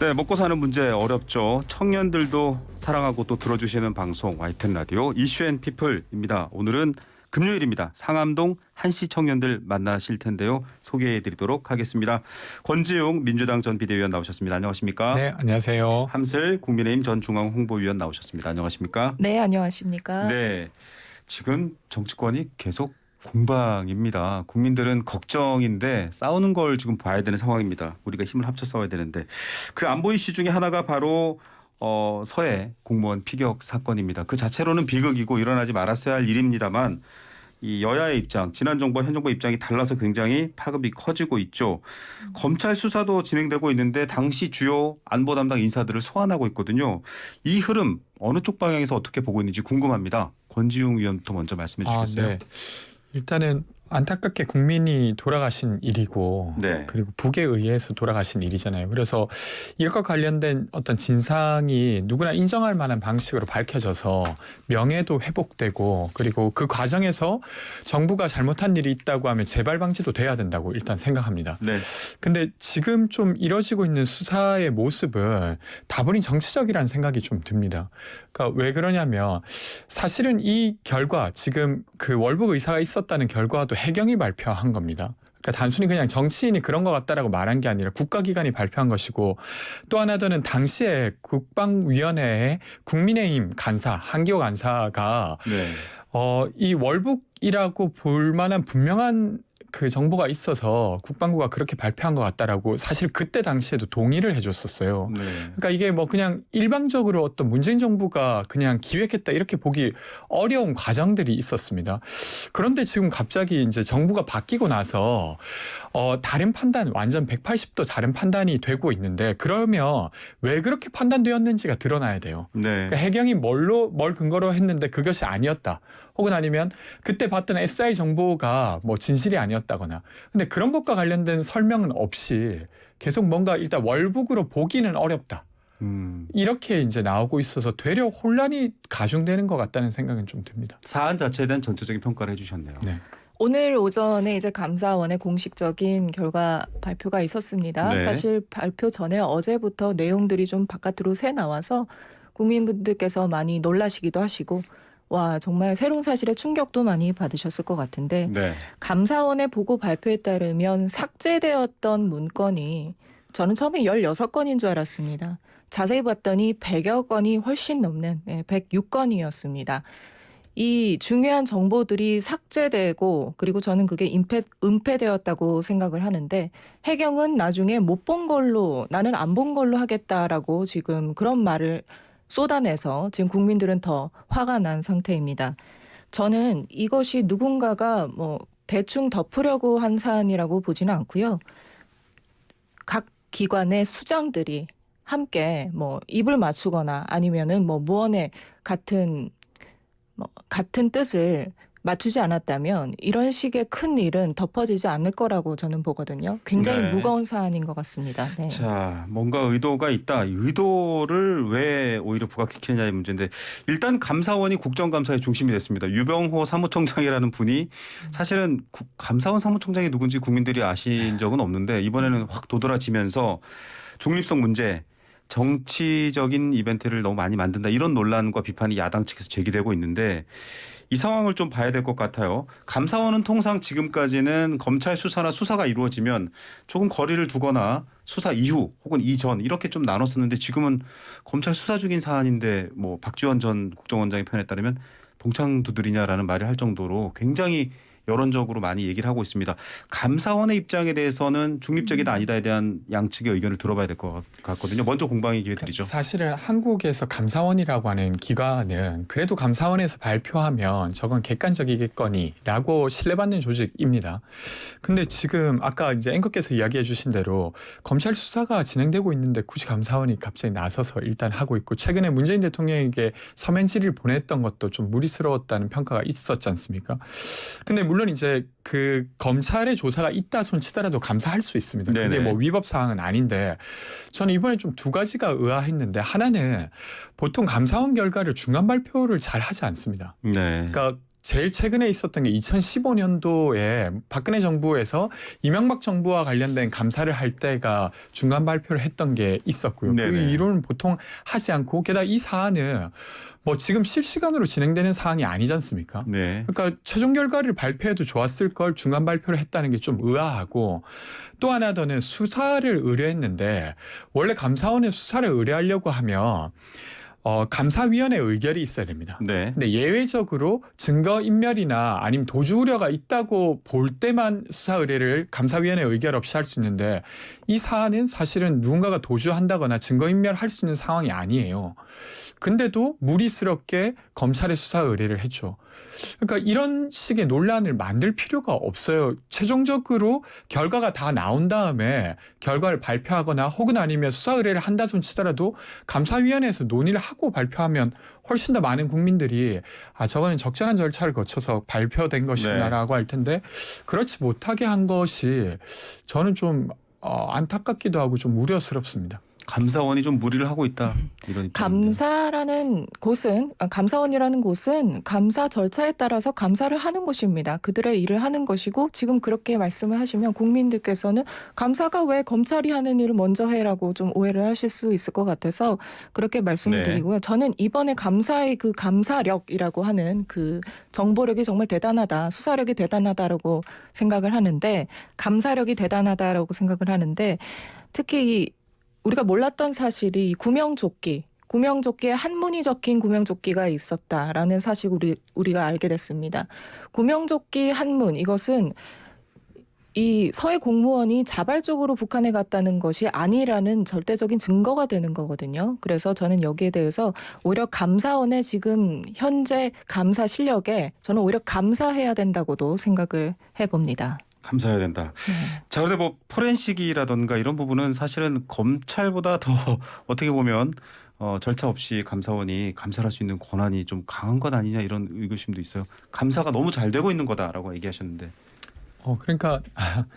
네, 먹고 사는 문제 어렵죠. 청년들도 사랑하고 또 들어주시는 방송 와이텐 라디오 이슈앤피플입니다. 오늘은 금요일입니다. 상암동 한시 청년들 만나실 텐데요. 소개해드리도록 하겠습니다. 권지용 민주당 전 비대위원 나오셨습니다. 안녕하십니까? 네, 안녕하세요. 함슬 국민의힘 전 중앙홍보위원 나오셨습니다. 안녕하십니까? 네, 안녕하십니까? 네, 지금 정치권이 계속 공방입니다. 국민들은 걱정인데 싸우는 걸 지금 봐야 되는 상황입니다. 우리가 힘을 합쳐 싸워야 되는데 그 안보 이슈 중에 하나가 바로 어, 서해 공무원 피격 사건입니다. 그 자체로는 비극이고 일어나지 말았어야 할 일입니다만 이 여야의 입장, 지난 정부와 현 정부 입장이 달라서 굉장히 파급이 커지고 있죠. 검찰 수사도 진행되고 있는데 당시 주요 안보 담당 인사들을 소환하고 있거든요. 이 흐름 어느 쪽 방향에서 어떻게 보고 있는지 궁금합니다. 권지용 위원부터 먼저 말씀해 주시겠어요? 네. 일단은 안타깝게 국민이 돌아가신 일이고 네. 그리고 북에 의해서 돌아가신 일이잖아요. 그래서 이것과 관련된 어떤 진상이 누구나 인정할 만한 방식으로 밝혀져서 명예도 회복되고 그리고 그 과정에서 정부가 잘못한 일이 있다고 하면 재발 방지도 돼야 된다고 일단 생각합니다. 네. 근데 지금 좀 이뤄지고 있는 수사의 모습은 다분히 정치적이라는 생각이 좀 듭니다. 그러니까 왜 그러냐면 사실은 이 결과 지금 그 월북 의사가 있었다는 결과도 해경이 발표한 겁니다. 그러니까 단순히 그냥 정치인이 그런 것 같다라고 말한 게 아니라 국가기관이 발표한 것이고 또 하나 더는 당시에 국방위원회의 국민의힘 간사 한기호 간사가 네. 어, 이 월북이라고 볼 만한 분명한 그 정보가 있어서 국방부가 그렇게 발표한 것 같다라고 사실 그때 당시에도 동의를 해줬었어요. 네. 그러니까 이게 뭐 그냥 일방적으로 어떤 문재인 정부가 그냥 기획했다 이렇게 보기 어려운 과정들이 있었습니다. 그런데 지금 갑자기 이제 정부가 바뀌고 나서 어 다른 판단 완전 180도 다른 판단이 되고 있는데 그러면 왜 그렇게 판단되었는지가 드러나야 돼요. 네. 그러니까 해경이 뭘로 뭘 근거로 했는데 그것이 아니었다. 혹은 아니면 그때 봤던 SI 정보가 뭐 진실이 아니었 다거나. 근데 그런 것과 관련된 설명은 없이 계속 뭔가 일단 월북으로 보기는 어렵다. 음. 이렇게 이제 나오고 있어서 되려 혼란이 가중되는 것 같다는 생각은 좀 듭니다. 사안 자체에 대한 전체적인 평가를 해주셨네요. 네. 오늘 오전에 이제 감사원의 공식적인 결과 발표가 있었습니다. 네. 사실 발표 전에 어제부터 내용들이 좀 바깥으로 새 나와서 국민분들께서 많이 놀라시기도 하시고 와 정말 새로운 사실에 충격도 많이 받으셨을 것 같은데 네. 감사원의 보고 발표에 따르면 삭제되었던 문건이 저는 처음에 16건인 줄 알았습니다. 자세히 봤더니 100여 건이 훨씬 넘는 네, 106건이었습니다. 이 중요한 정보들이 삭제되고 그리고 저는 그게 임패, 은폐되었다고 생각을 하는데 해경은 나중에 못 본 걸로 나는 안 본 걸로 하겠다라고 지금 그런 말을 쏟아내서 지금 국민들은 더 화가 난 상태입니다. 저는 이것이 누군가가 뭐 대충 덮으려고 한 사안이라고 보지는 않고요. 각 기관의 수장들이 함께 뭐 입을 맞추거나 아니면은 뭐 무언의 같은 뭐 같은 뜻을 맞추지 않았다면 이런 식의 큰 일은 덮어지지 않을 거라고 저는 보거든요. 굉장히 네. 무거운 사안인 것 같습니다. 네. 자, 뭔가 의도가 있다. 이 의도를 왜 오히려 부각시키느냐의 문제인데 일단 감사원이 국정감사의 중심이 됐습니다. 유병호 사무총장이라는 분이 사실은 국- 감사원 사무총장이 누군지 국민들이 아신 적은 없는데 이번에는 확 도드라지면서 중립성 문제 정치적인 이벤트를 너무 많이 만든다 이런 논란과 비판이 야당 측에서 제기되고 있는데 이 상황을 좀 봐야 될 것 같아요. 감사원은 통상 지금까지는 검찰 수사나 수사가 이루어지면 조금 거리를 두거나 수사 이후 혹은 이전 이렇게 좀 나눴었는데 지금은 검찰 수사 중인 사안인데 뭐 박지원 전 국정원장의 표현에 따르면 봉창 두드리냐라는 말을 할 정도로 굉장히 여론적으로 많이 얘기를 하고 있습니다. 감사원의 입장에 대해서는 중립적이다 아니다에 대한 양측의 의견을 들어봐야 될 것 같거든요. 먼저 공방의 기회 드리죠. 사실은 한국에서 감사원이라고 하는 기관은 그래도 감사원에서 발표하면 저건 객관적이겠거니라고 신뢰받는 조직입니다. 근데 지금 아까 이제 앵커께서 이야기해 주신 대로 검찰 수사가 진행되고 있는데 굳이 감사원이 갑자기 나서서 일단 하고 있고 최근에 문재인 대통령에게 서면 질의를 보냈던 것도 좀 무리스러웠다는 평가가 있었지 않습니까? 근데 물론 이제 그 검찰의 조사가 있다 손치더라도 감사할 수 있습니다. 그게 네네. 뭐 위법 사항은 아닌데 저는 이번에 좀 두 가지가 의아했는데 하나는 보통 감사원 결과를 중간 발표를 잘 하지 않습니다. 네. 그러니까 제일 최근에 있었던 게 2015년도에 박근혜 정부에서 이명박 정부와 관련된 감사를 할 때가 중간 발표를 했던 게 있었고요. 그 네네. 이론을 보통 하지 않고 게다가 이 사안은 뭐 지금 실시간으로 진행되는 사항이 아니지 않습니까? 네. 그러니까 최종 결과를 발표해도 좋았을 걸 중간 발표를 했다는 게 좀 의아하고 또 하나 더는 수사를 의뢰했는데 원래 감사원에 수사를 의뢰하려고 하면 어, 감사위원회 의결이 있어야 됩니다. 네. 근데 예외적으로 증거 인멸이나 아니면 도주 우려가 있다고 볼 때만 수사 의뢰를 감사위원회 의결 없이 할 수 있는데 이 사안은 사실은 누군가가 도주한다거나 증거 인멸할 수 있는 상황이 아니에요. 근데도 무리스럽게 검찰에 수사 의뢰를 했죠. 그러니까 이런 식의 논란을 만들 필요가 없어요. 최종적으로 결과가 다 나온 다음에 결과를 발표하거나 혹은 아니면 수사 의뢰를 한다 손 치더라도 감사위원회에서 논의를 하고 발표하면 훨씬 더 많은 국민들이 아 저거는 적절한 절차를 거쳐서 발표된 것이구나라고 할 텐데 그렇지 못하게 한 것이 저는 좀 어, 안타깝기도 하고 좀 우려스럽습니다. 감사원이 좀 무리를 하고 있다. 이런 입장인데. 감사라는 곳은 아, 감사원이라는 곳은 감사 절차에 따라서 감사를 하는 곳입니다. 그들의 일을 하는 것이고 지금 그렇게 말씀을 하시면 국민들께서는 감사가 왜 검찰이 하는 일을 먼저 해라고 좀 오해를 하실 수 있을 것 같아서 그렇게 말씀을 네. 드리고요. 저는 이번에 감사의 그 감사력이라고 하는 그 정보력이 정말 대단하다, 수사력이 대단하다라고 생각을 하는데 감사력이 대단하다라고 생각을 하는데 특히 이 우리가 몰랐던 사실이 이 구명조끼, 구명조끼에 한문이 적힌 구명조끼가 있었다라는 사실을 우리, 우리가 알게 됐습니다. 구명조끼 한문 이것은 이 서해 공무원이 자발적으로 북한에 갔다는 것이 아니라는 절대적인 증거가 되는 거거든요. 그래서 저는 여기에 대해서 오히려 감사원의 지금 현재 감사 실력에 저는 오히려 감사해야 된다고도 생각을 해봅니다. 감사해야 된다. 네. 자, 그런데 뭐 포렌식이라던가 이런 부분은 사실은 검찰보다 더 어떻게 보면 어, 절차 없이 감사원이 감사를 할수 있는 권한이 좀 강한 것 아니냐 이런 의구심도 있어요. 감사가 너무 잘 되고 있는 거다라고 얘기하셨는데. 어 그러니까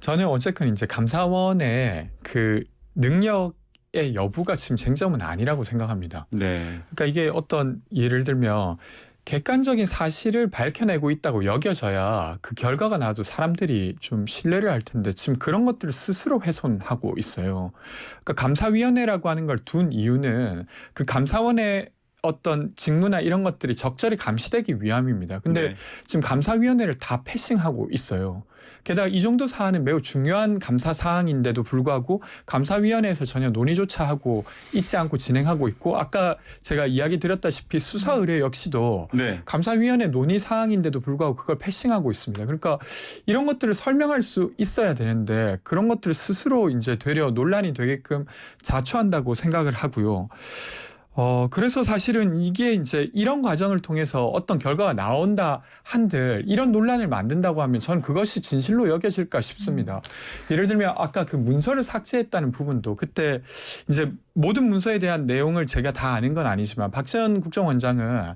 저는 어쨌건 이제 감사원의 그 능력 의 여부가 지금 쟁점은 아니라고 생각합니다. 네. 그러니까 이게 어떤 예를 들면 객관적인 사실을 밝혀내고 있다고 여겨져야 그 결과가 나도 사람들이 좀 신뢰를 할 텐데 지금 그런 것들을 스스로 훼손하고 있어요. 그러니까 감사위원회라고 하는 걸 둔 이유는 그 감사원의 어떤 직무나 이런 것들이 적절히 감시되기 위함입니다. 근데 네. 지금 감사위원회를 다 패싱하고 있어요. 게다가 이 정도 사안은 매우 중요한 감사 사항인데도 불구하고 감사위원회에서 전혀 논의조차 하고 있지 않고 진행하고 있고 아까 제가 이야기 드렸다시피 수사 의뢰 역시도 네. 감사위원회 논의 사항인데도 불구하고 그걸 패싱하고 있습니다. 그러니까 이런 것들을 설명할 수 있어야 되는데 그런 것들을 스스로 이제 되려 논란이 되게끔 자초한다고 생각을 하고요. 어, 그래서 사실은 이게 이제 이런 과정을 통해서 어떤 결과가 나온다 한들 이런 논란을 만든다고 하면 저는 그것이 진실로 여겨질까 싶습니다. 예를 들면 아까 그 문서를 삭제했다는 부분도 그때 이제 모든 문서에 대한 내용을 제가 다 아는 건 아니지만 박지원 국정원장은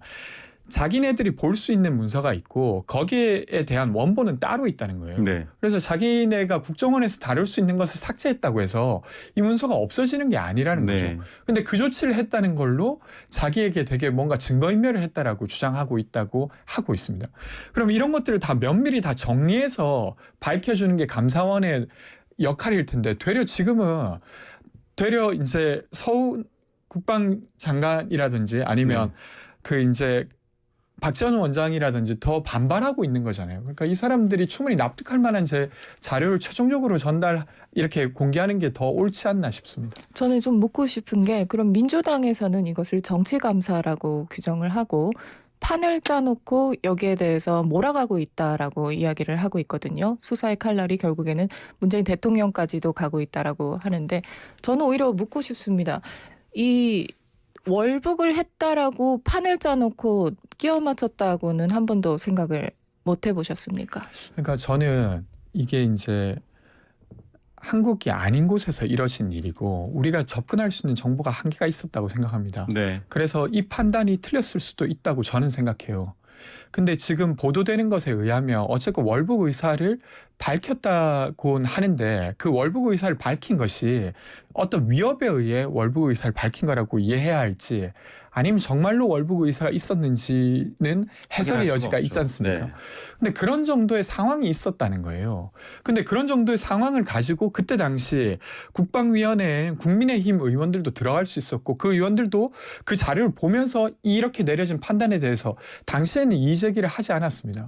자기네들이 볼 수 있는 문서가 있고 거기에 대한 원본은 따로 있다는 거예요. 네. 그래서 자기네가 국정원에서 다룰 수 있는 것을 삭제했다고 해서 이 문서가 없어지는 게 아니라는 거죠. 네. 근데 그 조치를 했다는 걸로 자기에게 되게 뭔가 증거인멸을 했다라고 주장하고 있다고 하고 있습니다. 그럼 이런 것들을 다 면밀히 다 정리해서 밝혀주는 게 감사원의 역할일 텐데 되려 지금은 되려 이제 서훈 국방장관이라든지 아니면 그 이제 박지원 원장이라든지 더 반발하고 있는 거잖아요. 그러니까 이 사람들이 충분히 납득할 만한 제 자료를 최종적으로 전달 이렇게 공개하는 게 더 옳지 않나 싶습니다. 저는 좀 묻고 싶은 게 그럼 민주당에서는 이것을 정치 감사라고 규정을 하고 판을 짜놓고 여기에 대해서 몰아가고 있다라고 이야기를 하고 있거든요. 수사의 칼날이 결국에는 문재인 대통령까지도 가고 있다라고 하는데 저는 오히려 묻고 싶습니다. 이 월북을 했다라고 판을 짜놓고 끼워 맞췄다고는 한 번도 생각을 못 해보셨습니까? 그러니까 저는 이게 이제 한국이 아닌 곳에서 이뤄진 일이고 우리가 접근할 수 있는 정보가 한계가 있었다고 생각합니다. 네. 그래서 이 판단이 틀렸을 수도 있다고 저는 생각해요. 근데 지금 보도되는 것에 의하면 어쨌건 월북 의사를 밝혔다곤 하는데 그 월북 의사를 밝힌 것이 어떤 위협에 의해 월북 의사를 밝힌 거라고 이해해야 할지 아니면 정말로 월북 의사가 있었는지는 확인할 여지가 있지. 않습니까? 네. 근데 그런 정도의 상황이 있었다는 거예요. 근데 그런 정도의 상황을 가지고 그때 당시 국방위원회에 국민의힘 의원들도 들어갈 수 있었고 그 의원들도 그 자료를 보면서 이렇게 내려진 판단에 대해서 당시에는 이의 제기를 하지 않았습니다.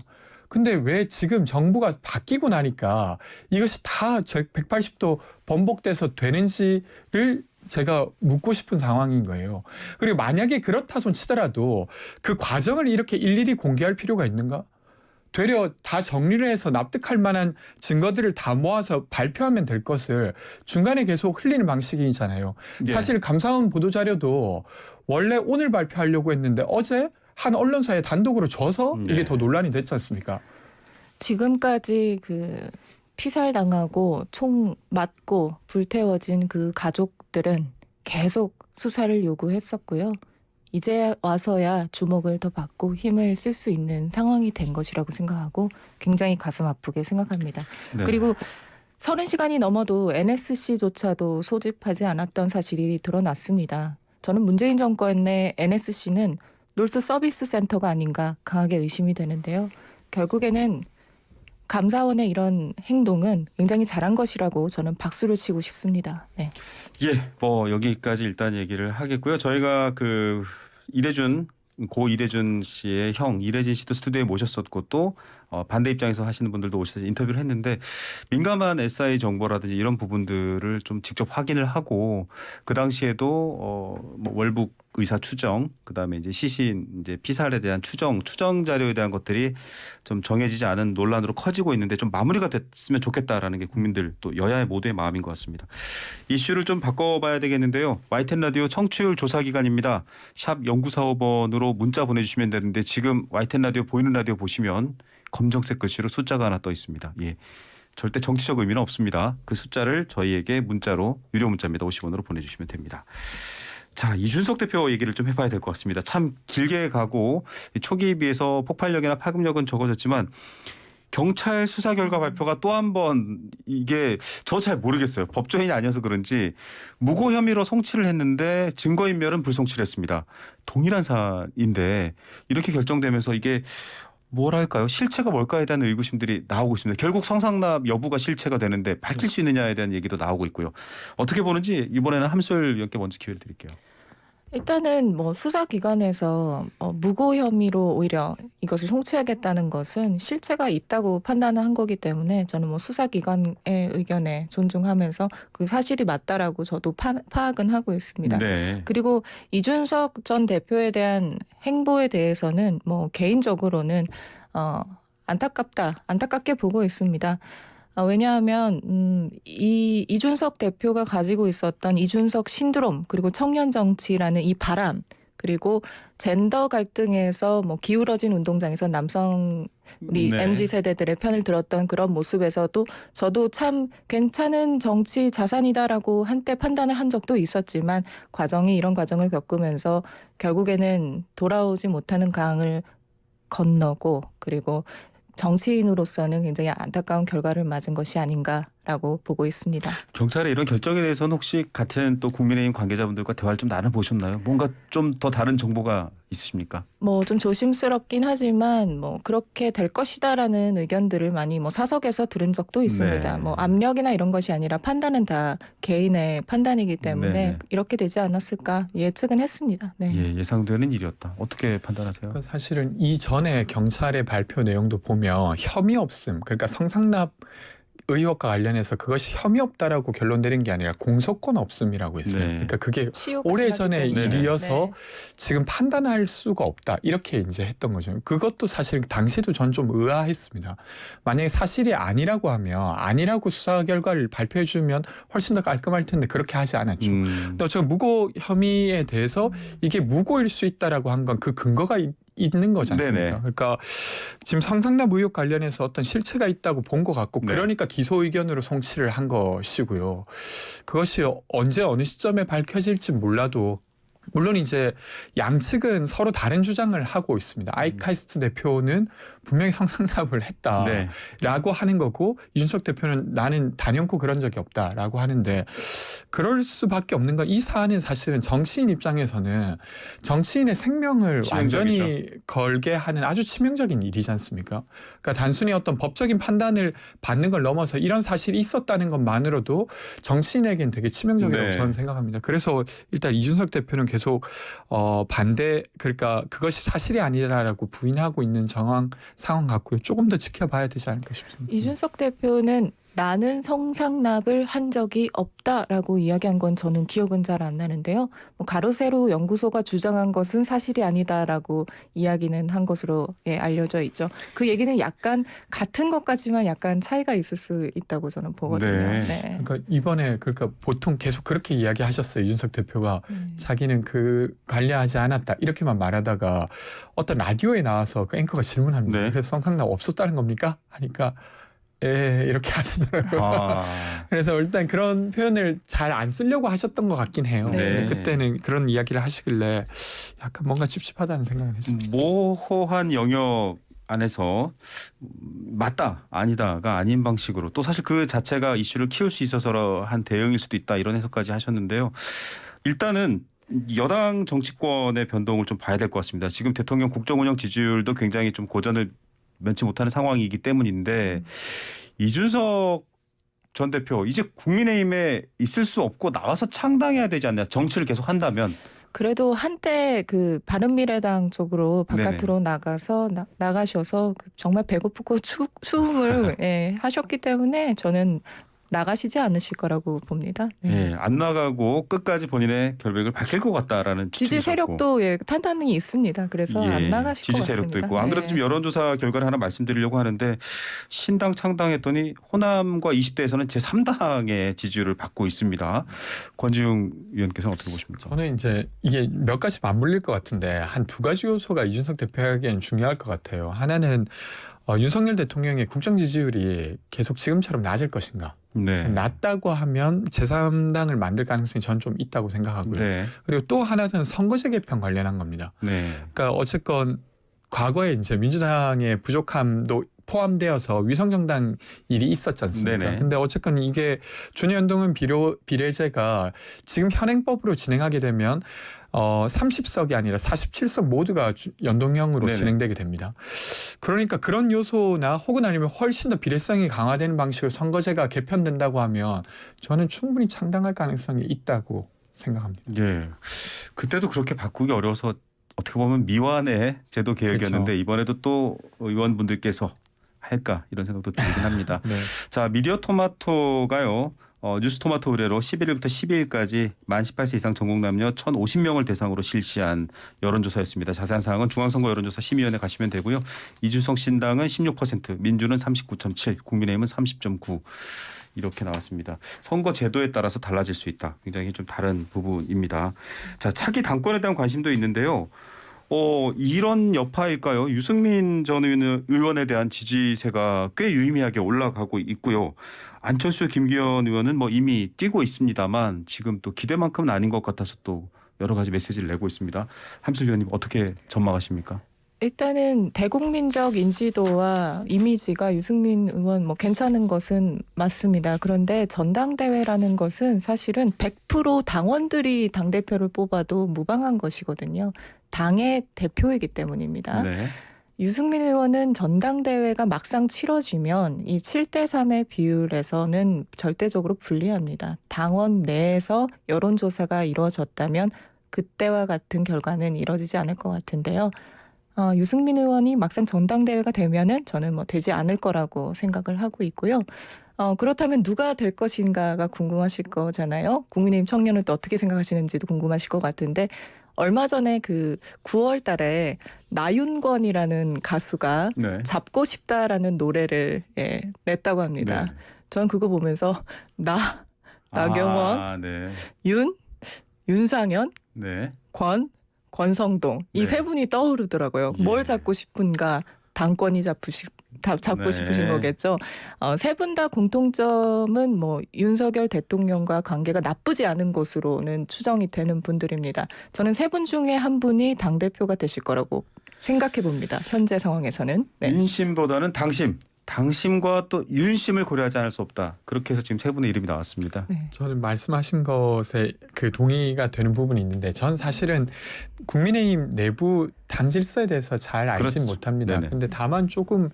근데 왜 지금 정부가 바뀌고 나니까 이것이 다 180도 번복돼서 되는지를 제가 묻고 싶은 상황인 거예요. 그리고 만약에 그렇다 손 치더라도 그 과정을 이렇게 일일이 공개할 필요가 있는가? 되려 다 정리를 해서 납득할 만한 증거들을 다 모아서 발표하면 될 것을 중간에 계속 흘리는 방식이잖아요. 예. 사실 감사원 보도 자료도 원래 오늘 발표하려고 했는데 어제 한 언론사에 단독으로 줘서 네. 이게 더 논란이 됐지 않습니까? 지금까지 그 피살 당하고 총 맞고 불태워진 그 가족들은 계속 수사를 요구했었고요. 이제 와서야 주목을 더 받고 힘을 쓸 수 있는 상황이 된 것이라고 생각하고 굉장히 가슴 아프게 생각합니다. 네. 그리고 서른 시간이 넘어도 NSC조차도 소집하지 않았던 사실이 드러났습니다. 저는 문재인 정권 내 NSC는 놀스 서비스 센터가 아닌가 강하게 의심이 되는데요. 결국에는 감사원의 이런 행동은 굉장히 잘한 것이라고 저는 박수를 치고 싶습니다. 네. 예, 뭐 여기까지 일단 얘기를 하겠고요. 저희가 그 이대준 고 이대준 씨의 형 이대진 씨도 스튜디오에 모셨었고 또 어, 반대 입장에서 하시는 분들도 오셔서 인터뷰를 했는데 민감한 SI 정보라든지 이런 부분들을 좀 직접 확인을 하고 그 당시에도 어, 뭐 월북 의사 추정 그다음에 이제 시신 이제 피살에 대한 추정 추정 자료에 대한 것들이 좀 정해지지 않은 논란으로 커지고 있는데 좀 마무리가 됐으면 좋겠다라는 게 국민들 또 여야의 모두의 마음인 것 같습니다. 이슈를 좀 바꿔봐야 되겠는데요. 와이텐 라디오 청취율 조사 기간입니다. 샵 0945번으로 문자 보내주시면 되는데 지금 와이텐 라디오 보이는 라디오 보시면 검정색 글씨로 숫자가 하나 떠 있습니다. 예. 절대 정치적 의미는 없습니다. 그 숫자를 저희에게 문자로 유료 문자입니다. 50원으로 보내주시면 됩니다. 자 이준석 대표 얘기를 좀 해봐야 될 것 같습니다. 참 길게 가고 이 초기에 비해서 폭발력이나 파급력은 적어졌지만 경찰 수사 결과 발표가 또 한 번 이게 저 잘 모르겠어요. 법조인이 아니어서 그런지 무고 혐의로 송치를 했는데 증거인멸은 불송치를 했습니다. 동일한 사인데 이렇게 결정되면서 이게 뭐랄까요 실체가 뭘까에 대한 의구심들이 나오고 있습니다. 결국 성상납 여부가 실체가 되는데 밝힐 수 있느냐에 대한 얘기도 나오고 있고요. 어떻게 보는지 이번에는 함솔 위원께 먼저 기회를 드릴게요. 일단은 뭐 수사 기관에서 어, 무고 혐의로 오히려 이것을 송치하겠다는 것은 실체가 있다고 판단한 거기 때문에 저는 뭐 수사 기관의 의견에 존중하면서 그 사실이 맞다라고 저도 파, 파악은 하고 있습니다. 네. 그리고 이준석 전 대표에 대한 행보에 대해서는 뭐 개인적으로는 어 안타깝다 안타깝게 보고 있습니다. 어, 왜냐하면 음, 이 이준석 대표가 가지고 있었던 이준석 신드롬 그리고 청년 정치라는 이 바람 그리고 젠더 갈등에서 뭐 기울어진 운동장에서 남성 우리 네. mz 세대들의 편을 들었던 그런 모습에서도 저도 참 괜찮은 정치 자산이다라고 한때 판단을 한 적도 있었지만 과정이 이런 과정을 겪으면서 결국에는 돌아오지 못하는 강을 건너고 그리고 정치인으로서는 굉장히 안타까운 결과를 맞은 것이 아닌가 라고 보고 있습니다. 경찰의 이런 결정에 대해서는 혹시 같은 또 국민의힘 관계자분들과 대화를 좀 나눠보셨나요? 뭔가 좀 더 다른 정보가 있으십니까? 뭐 좀 조심스럽긴 하지만 뭐 그렇게 될 것이다라는 의견들을 많이 뭐 사석에서 들은 적도 있습니다. 네. 뭐 압력이나 이런 것이 아니라 판단은 다 개인의 판단이기 때문에 네. 이렇게 되지 않았을까 예측은 했습니다. 네. 예, 예상되는 일이었다. 어떻게 판단하세요? 그 사실은 이전에 경찰의 발표 내용도 보면 혐의 없음 그러니까 성상납 의혹과 관련해서 그것이 혐의 없다라고 결론 내린 게 아니라 공소권 없음이라고 했어요. 네. 그러니까 그게 오래전의 때문에. 일이어서 네. 지금 판단할 수가 없다 이렇게 이제 했던 거죠. 그것도 사실 당시도 전 좀 의아했습니다. 만약에 사실이 아니라고 하면 아니라고 수사 결과를 발표해 주면 훨씬 더 깔끔할 텐데 그렇게 하지 않았죠. 음, 또 제가 무고 혐의에 대해서 이게 무고일 수 있다라고 한 건 그 근거가 있, 있는 거지 않습니까? 네네. 그러니까 지금 성상납 의혹 관련해서 어떤 실체가 있다고 본 것 같고 네. 그러니까 기소 의견으로 송치를 한 것이고요. 그것이 언제 어느 시점에 밝혀질지 몰라도 물론 이제 양측은 서로 다른 주장을 하고 있습니다. 아이카이스트 대표는 분명히 성상납을 네. 했다라고 하는 거고 이준석 대표는 나는 단연코 그런 적이 없다라고 하는데 그럴 수밖에 없는 건 이 사안은 사실은 정치인 입장에서는 정치인의 생명을 치명적이죠. 완전히 걸게 하는 아주 치명적인 일이지 않습니까? 그러니까 단순히 어떤 법적인 판단을 받는 걸 넘어서 이런 사실이 있었다는 것만으로도 정치인에겐 되게 치명적이라고 네. 저는 생각합니다. 그래서 일단 이준석 대표는 계속 어 반대 그러니까 그것이 사실이 아니라라고 부인하고 있는 정황 상황 같고요. 조금 더 지켜봐야 되지 않을까 싶습니다. 이준석 대표는 나는 성상납을 한 적이 없다라고 이야기한 건 저는 기억은 잘 안 나는데요. 뭐 가로세로 연구소가 주장한 것은 사실이 아니다라고 이야기는 한 것으로 예, 알려져 있죠. 그 얘기는 약간 같은 것까지만 약간 차이가 있을 수 있다고 저는 보거든요. 네. 네. 그러니까 이번에 그러니까 보통 계속 그렇게 이야기하셨어요. 이준석 대표가 음. 자기는 그 관리하지 않았다 이렇게만 말하다가 어떤 라디오에 나와서 그 앵커가 질문합니다. 네. 그래서 성상납 없었다는 겁니까? 하니까 예 이렇게 하시더라고요. 아, 그래서 일단 그런 표현을 잘 안 쓰려고 하셨던 것 같긴 해요. 네. 근데 그때는 그런 이야기를 하시길래 약간 뭔가 찝찝하다는 생각을 했습니다. 모호한 영역 안에서 맞다 아니다가 아닌 방식으로 또 사실 그 자체가 이슈를 키울 수 있어서 한 대응일 수도 있다 이런 해석까지 하셨는데요. 일단은 여당 정치권의 변동을 좀 봐야 될 것 같습니다. 지금 대통령 국정운영 지지율도 굉장히 좀 고전을 면치 못하는 상황이기 때문인데 이준석 전 대표 이제 국민의힘에 있을 수 없고 나와서 창당해야 되지 않나 정치를 계속 한다면. 그래도 한때 그 바른미래당 쪽으로 바깥으로 나가서 나, 나가셔서 그 정말 배고프고 추, 추움을 예, 하셨기 때문에 저는 나가시지 않으실 거라고 봅니다. 네. 예, 안 나가고 끝까지 본인의 결백을 밝힐 것 같다라는 지지. 세력도 예, 탄탄히 있습니다. 그래서 예, 안 나가실 지지 것 같습니다. 세력도 있고 안 그래도 네. 좀 여론조사 결과를 하나 말씀드리려고 하는데 신당 창당했더니 호남과 20대에서는 제 3당의 지지율을 받고 있습니다. 권지웅 위원께서는 어떻게 보십니까? 저는 이제 이게 몇 가지 맞물릴 것 같은데 한 두 가지 요소가 이준석 대표에게는 중요할 것 같아요. 하나는 어, 윤석열 대통령의 국정 지지율이 계속 지금처럼 낮을 것인가? 네. 낮다고 하면 제3당을 만들 가능성이 전 좀 있다고 생각하고요. 네. 그리고 또 하나는 선거제 개편 관련한 겁니다. 네. 그러니까 어쨌건 과거에 이제 민주당의 부족함도 포함되어서 위성정당 일이 있었지 않습니까? 네네. 근데 어쨌건 이게 준연동은 비료 비례제가 지금 현행법으로 진행하게 되면 어 30석이 아니라 47석 모두가 주- 연동형으로 네네. 진행되게 됩니다. 그러니까 그런 요소나 혹은 아니면 훨씬 더 비례성이 강화되는 방식으로 선거제가 개편된다고 하면 저는 충분히 창당할 가능성이 있다고 생각합니다. 예. 그때도 그렇게 바꾸기 어려워서 어떻게 보면 미완의 제도 개혁이었는데 그렇죠. 이번에도 또 의원분들께서 할까 이런 생각도 들긴 합니다. 네. 자, 미디어 토마토가요. 어, 뉴스 토마토 의뢰로 11일부터 12일까지 만 18세 이상 전국 남녀 1,050명을 대상으로 실시한 여론조사였습니다. 자세한 사항은 중앙선거 여론조사 심의위원회 가시면 되고요. 이준석 신당은 16%, 민주는 39.7, 국민의힘은 30.9 이렇게 나왔습니다. 선거 제도에 따라서 달라질 수 있다. 굉장히 좀 다른 부분입니다. 자, 차기 당권에 대한 관심도 있는데요. 어, 이런 여파일까요? 유승민 전 의원- 의원에 대한 지지세가 꽤 유의미하게 올라가고 있고요. 안철수 김기현 의원은 뭐 이미 뛰고 있습니다만 지금 또 기대만큼은 아닌 것 같아서 또 여러 가지 메시지를 내고 있습니다. 함수 의원님 어떻게 전망하십니까? 일단은 대국민적 인지도와 이미지가 유승민 의원 뭐 괜찮은 것은 맞습니다. 그런데 전당대회라는 것은 사실은 100% 당원들이 당 대표를 뽑아도 무방한 것이거든요. 당의 대표이기 때문입니다. 네. 유승민 의원은 전당대회가 막상 치러지면 이 7대 3의 비율에서는 절대적으로 불리합니다. 당원 내에서 여론조사가 이루어졌다면 그때와 같은 결과는 이뤄지지 않을 것 같은데요. 어, 유승민 의원이 막상 전당대회가 되면은 저는 뭐 되지 않을 거라고 생각을 하고 있고요. 어, 그렇다면 누가 될 것인가가 궁금하실 거잖아요. 국민의힘 청년은 또 어떻게 생각하시는지도 궁금하실 것 같은데 얼마 전에 그 9월 달에 나윤권이라는 가수가 네. 잡고 싶다라는 노래를 예, 냈다고 합니다. 네. 저는 그거 보면서 나, 나경원, 아, 네. 윤, 윤상현, 네. 권, 권성동 이 네. 세 분이 떠오르더라고요. 예. 뭘 잡고 싶은가? 당권이 잡으시 다 잡고 네. 싶으신 거겠죠. 어, 세 분 다 공통점은 뭐 윤석열 대통령과 관계가 나쁘지 않은 것으로는 추정이 되는 분들입니다. 저는 세 분 중에 한 분이 당 대표가 되실 거라고 생각해 봅니다. 현재 상황에서는. 네. 인심보다는 당심. 당심과 또 윤심을 고려하지 않을 수 없다. 그렇게 해서 지금 세 분의 이름이 나왔습니다. 네. 저는 말씀하신 것에 그 동의가 되는 부분이 있는데 전 사실은 국민의힘 내부 당 질서에 대해서 잘 알진 그렇죠. 못합니다. 네네. 근데 다만 조금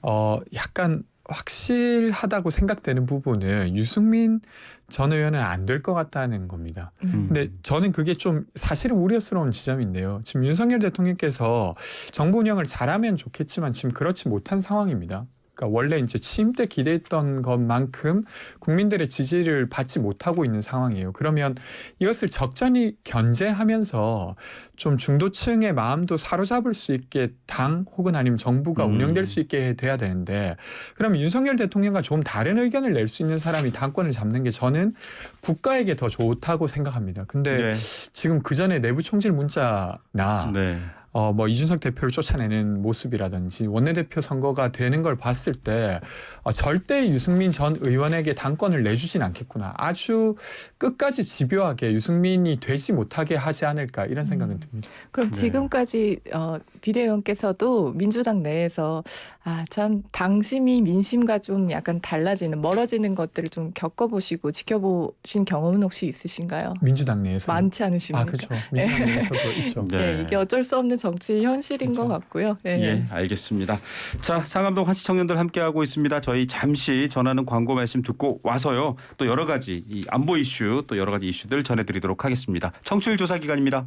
어 약간 확실하다고 생각되는 부분은 유승민 전 의원은 안 될 것 같다는 겁니다. 음. 근데 저는 그게 좀 사실은 우려스러운 지점인데요. 지금 윤석열 대통령께서 정부 운영을 잘하면 좋겠지만 지금 그렇지 못한 상황입니다. 그러니까 원래 이제 취임 때 기대했던 것만큼 국민들의 지지를 받지 못하고 있는 상황이에요. 그러면 이것을 적절히 견제하면서 좀 중도층의 마음도 사로잡을 수 있게 당 혹은 아니면 정부가 음. 운영될 수 있게 돼야 되는데 그럼 윤석열 대통령과 좀 다른 의견을 낼 수 있는 사람이 당권을 잡는 게 저는 국가에게 더 좋다고 생각합니다. 근데 네. 지금 그 전에 내부 총질 문자나 네. 어 뭐 이준석 대표를 쫓아내는 모습이라든지 원내대표 선거가 되는 걸 봤을 때 어, 절대 유승민 전 의원에게 당권을 내주진 않겠구나. 아주 끝까지 집요하게 유승민이 되지 못하게 하지 않을까 이런 생각은 음. 듭니다. 그럼 네. 지금까지 어, 비대위원께서도 민주당 내에서 아 참 당심이 민심과 좀 약간 달라지는 멀어지는 것들을 좀 겪어보시고 지켜보신 경험은 혹시 있으신가요? 민주당 내에서 많지 않으십니까? 아 그렇죠. 민주당 내에서도 있죠. 네. 네, 이게 어쩔 수 없는 정치 현실인 그렇죠. 것 같고요. 네. 예, 알겠습니다. 자, 상암동 한시 청년들 함께하고 있습니다. 저희 잠시 전하는 광고 말씀 듣고 와서요. 또 여러 가지 이 안보 이슈 또 여러 가지 이슈들 전해드리도록 하겠습니다. 청취율 조사 기간입니다.